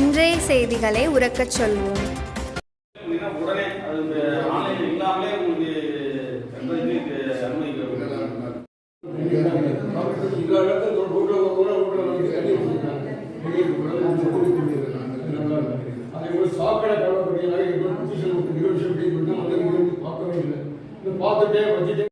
இன்றைய செய்திகளை உறக்கச் சொல்வோம். பார்த்துட்டே வச்சுட்டு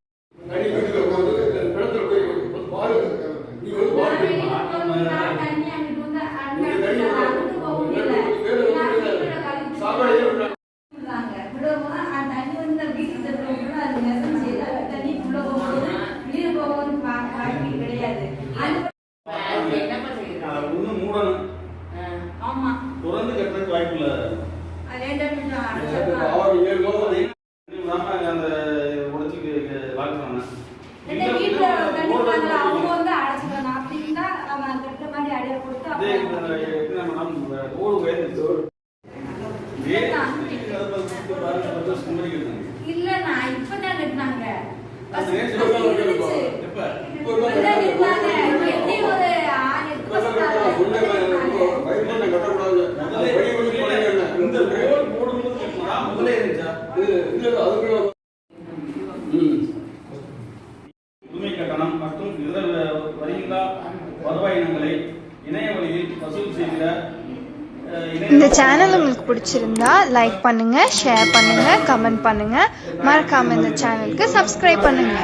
இல்ல நான் இப்ப நாங்க புதுமை கட்டணம் மற்றும் இதர வருகின்ற வருவாயினங்களை இணைய வழியில் வசூல் செய்கிற இந்த சேனல் உங்களுக்கு பிடிச்சிருந்தா லைக் பண்ணுங்க ஷேர் பண்ணுங்க கமெண்ட் பண்ணுங்க. மறக்காம இந்த சேனலுக்கு சப்ஸ்கிரைப் பண்ணுங்க.